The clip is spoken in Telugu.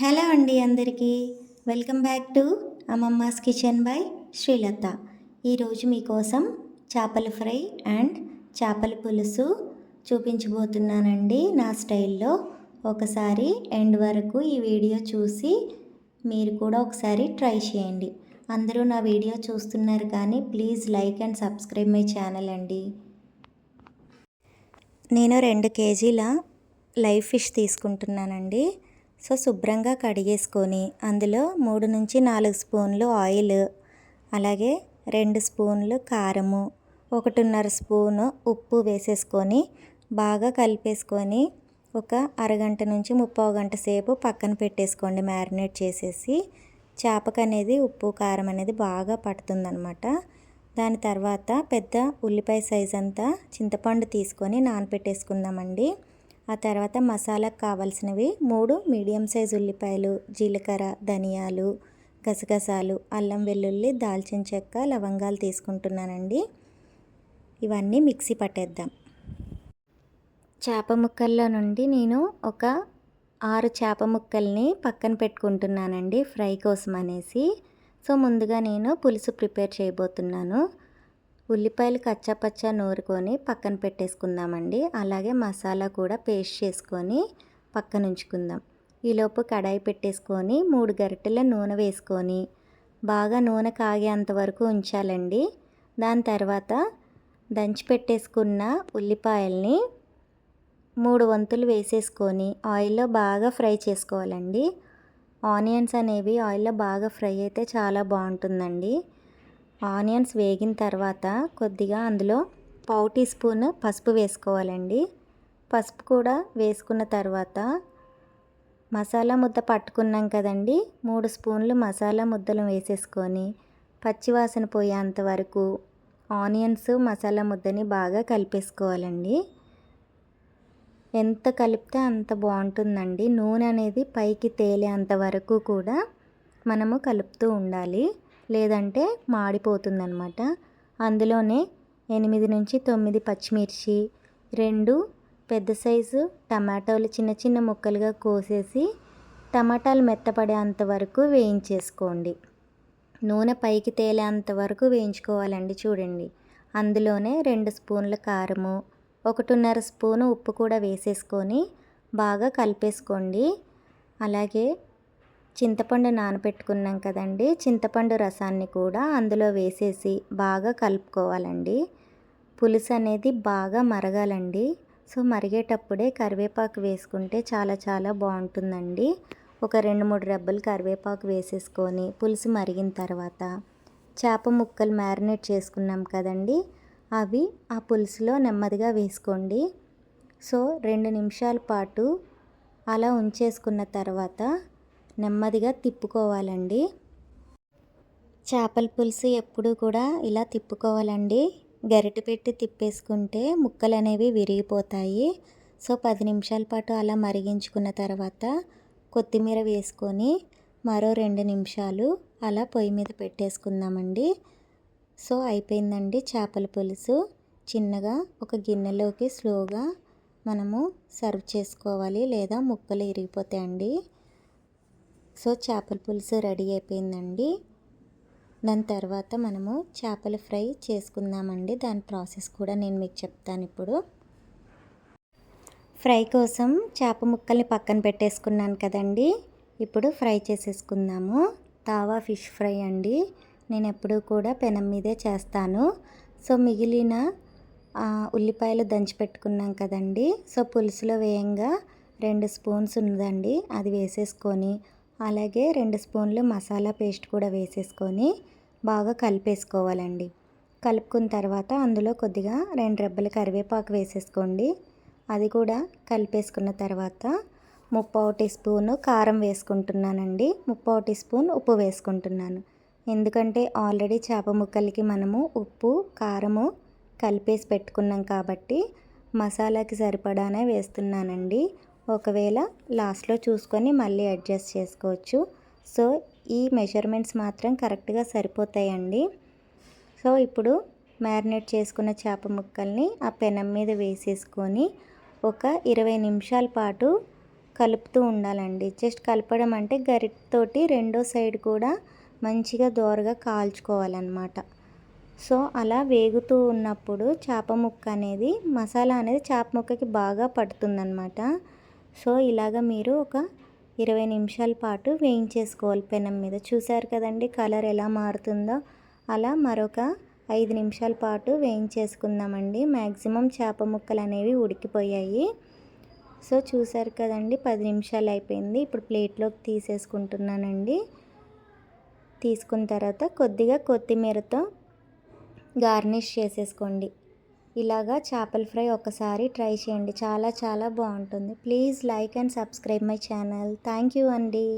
హలో అండి అందరికీ. Welcome back to Ammamma's kitchen by Srilatha. ఈరోజు మీకోసం చేపల ఫ్రై అండ్ చేపల పులుసు చూపించబోతున్నానండి. నా స్టైల్లో ఒకసారి ఎండ్ వరకు ఈ వీడియో చూసి మీరు కూడా ఒకసారి ట్రై చేయండి. అందరూ నా వీడియో చూస్తున్నారు కానీ please like and subscribe my channel అండి. నేను రెండు కేజీల లైవ్ ఫిష్ తీసుకుంటున్నానండి. సో శుభ్రంగా కడిగేసుకొని అందులో మూడు నుంచి నాలుగు స్పూన్లు ఆయిల్ అలాగే రెండు స్పూన్లు కారము ఒకటిన్నర స్పూను ఉప్పు వేసేసుకొని బాగా కలిపేసుకొని ఒక అరగంట నుంచి ముప్పై గంట సేపు పక్కన పెట్టేసుకోండి మ్యారినేట్ చేసేసి. చేపకు అనేది ఉప్పు కారం అనేది బాగా పడుతుందనమాట. దాని తర్వాత పెద్ద ఉల్లిపాయ సైజ్ అంతా చింతపండు తీసుకొని నానపెట్టేసుకుందామండి. ఆ తర్వాత మసాలాకు కావాల్సినవి మూడు మీడియం సైజ్ ఉల్లిపాయలు జీలకర్ర ధనియాలు గసగసాలు అల్లం వెల్లుల్లి దాల్చిన చెక్క లవంగాలు తీసుకుంటున్నానండి. ఇవన్నీ మిక్సీ పట్టేద్దాం. చేప ముక్కల్లో నుండి నేను ఒక ఆరు చేప ముక్కల్ని పక్కన పెట్టుకుంటున్నానండి ఫ్రై కోసం అనేసి. సో ముందుగా నేను పులుసు ప్రిపేర్ చేయబోతున్నాను. ఉల్లిపాయలు కచ్చాపచ్చ నూరుకొని పక్కన పెట్టేసుకుందామండి. అలాగే మసాలా కూడా పేస్ట్ చేసుకొని పక్కన ఉంచుకుందాం. ఈలోపు కడాయి పెట్టేసుకొని మూడు గరిటెల నూనె వేసుకొని బాగా నూనె కాగేంత వరకు ఉంచాలండి. దాని తర్వాత దంచి పెట్టేసుకున్న ఉల్లిపాయల్ని మూడు వంతులు వేసేసుకొని ఆయిల్లో బాగా ఫ్రై చేసుకోవాలండి. ఆనియన్స్ అనేవి ఆయిల్లో బాగా ఫ్రై అయితే చాలా బాగుంటుందండి. ఆనియన్స్ వేగిన తర్వాత కొద్దిగా అందులో పావు టీ స్పూన్ పసుపు వేసుకోవాలండి. పసుపు కూడా వేసుకున్న తర్వాత మసాలా ముద్ద పట్టుకున్నాం కదండి. మూడు స్పూన్లు మసాలా ముద్దలు వేసేసుకొని పచ్చివాసన పోయేంత వరకు ఆనియన్స్ మసాలా ముద్దని బాగా కలిపేసుకోవాలండి. ఎంత కలిపితే అంత బాగుంటుందండి. నూనె అనేది పైకి తేలేంత వరకు కూడా మనము కలుపుతూ ఉండాలి. లేదంటే మాడిపోతుందన్నమాట. అందులోనే ఎనిమిది నుంచి తొమ్మిది పచ్చిమిర్చి రెండు పెద్ద సైజు టమాటాలు చిన్న చిన్న ముక్కలుగా కోసేసి టమాటాలు మెత్తపడేంత వరకు వేయించేసుకోండి. నూనె పైకి తేలేంత వరకు వేయించుకోవాలండి చూడండి. అందులోనే రెండు స్పూన్ల కారము ఒకటిన్నర స్పూను ఉప్పు కూడా వేసేసుకొని బాగా కలిపేసుకోండి. అలాగే చింతపండు నానబెట్టుకున్నాం కదండి. చింతపండు రసాన్ని కూడా అందులో వేసేసి బాగా కలుపుకోవాలండి. పులుసు అనేది బాగా మరగాలండి. సో మరిగేటప్పుడే కరివేపాకు వేసుకుంటే చాలా చాలా బాగుంటుందండి. ఒక రెండు మూడు రెబ్బలు కరివేపాకు వేసేసుకొని పులుసు మరిగిన తర్వాత చేప ముక్కలు మ్యారినేట్ చేసుకున్నాం కదండి. అవి ఆ పులుసులో నెమ్మదిగా వేసుకోండి. సో రెండు నిమిషాల పాటు అలా ఉంచేసుకున్న తర్వాత నెమ్మదిగా తిప్పుకోవాలండి. చేపల పులుసు ఎప్పుడు కూడా ఇలా తిప్పుకోవాలండి. గరిటె పెట్టి తిప్పేసుకుంటే ముక్కలు అనేవి విరిగిపోతాయి. సో పది నిమిషాల పాటు అలా మరిగించుకున్న తర్వాత కొత్తిమీర వేసుకొని మరో రెండు నిమిషాలు అలా పొయ్యి మీద పెట్టేసుకుందామండి. సో అయిపోయిందండి చేపల పులుసు. చిన్నగా ఒక గిన్నెలోకి స్లోగా మనము సర్వ్ చేసుకోవాలి లేదా ముక్కలు ఇరిగిపోతాయండి. సో చేపల పులుసు రెడీ అయిపోయిందండి. దాని తర్వాత మనము చేపల ఫ్రై చేసుకుందామండి. దాని ప్రాసెస్ కూడా నేను మీకు చెప్తాను ఇప్పుడు. ఫ్రై కోసం చేప ముక్కల్ని పక్కన పెట్టేసుకున్నాను కదండి. ఇప్పుడు ఫ్రై చేసేసుకుందాము. తావా ఫిష్ ఫ్రై అండి. నేను ఎప్పుడూ కూడా పెనం మీదే చేస్తాను. సో మిగిలిన ఉల్లిపాయలు దంచి పెట్టుకున్నాం కదండి. సో పులుసులో వేయంగా రెండు స్పూన్స్ ఉందండి అది వేసేసుకొని అలాగే రెండు స్పూన్లు మసాలా పేస్ట్ కూడా వేసేసుకొని బాగా కలిపేసుకోవాలండి. కలుపుకున్న తర్వాత అందులో కొద్దిగా రెండు రెబ్బల కరివేపాకు వేసేసుకోండి. అది కూడా కలిపేసుకున్న తర్వాత ముప్పావు టీ స్పూను కారం వేసుకుంటున్నానండి. ముప్పావు టీ స్పూన్ ఉప్పు వేసుకుంటున్నాను. ఎందుకంటే ఆల్రెడీ చేప ముక్కలకి మనము ఉప్పు కారము కలిపేసి పెట్టుకున్నాం కాబట్టి మసాలాకి సరిపడానే వేస్తున్నానండి. ఒకవేళ లాస్ట్లో చూసుకొని మళ్ళీ అడ్జస్ట్ చేసుకోవచ్చు. సో ఈ మెజర్మెంట్స్ మాత్రం కరెక్ట్గా సరిపోతాయండి. సో ఇప్పుడు మ్యారినేట్ చేసుకున్న చేప ముక్కల్ని ఆ పెనం మీద వేసేసుకొని ఒక ఇరవై నిమిషాల పాటు కలుపుతూ ఉండాలండి. జస్ట్ కలపడం అంటే గరిటతోటి రెండో సైడ్ కూడా మంచిగా దోరగా కాల్చుకోవాలన్నమాట. సో అలా వేగుతూ ఉన్నప్పుడు చేప ముక్క అనేది మసాలా అనేది చేప ముక్కకి బాగా పడుతుందన్నమాట. సో ఇలాగ మీరు ఒక ఇరవై నిమిషాల పాటు వేయించేసుకోవాలి పెనం మీద. చూసారు కదండి కలర్ ఎలా మారుతుందో? అలా మరొక ఐదు నిమిషాల పాటు వేయించేసుకుందామండి. మ్యాక్సిమం చేప ముక్కలు అనేవి ఉడికిపోయాయి. సో చూసారు కదండి పది నిమిషాలు అయిపోయింది. ఇప్పుడు ప్లేట్లోకి తీసేసుకుంటున్నానండి. తీసుకున్న తర్వాత కొద్దిగా కొత్తిమీరతో గార్నిష్ చేసేసుకోండి. ఇలాగా చేపల ఫ్రై ఒకసారి ట్రై చేయండి. చాలా చాలా బాగుంటుంది. Please like and subscribe my channel. Thank you అండి.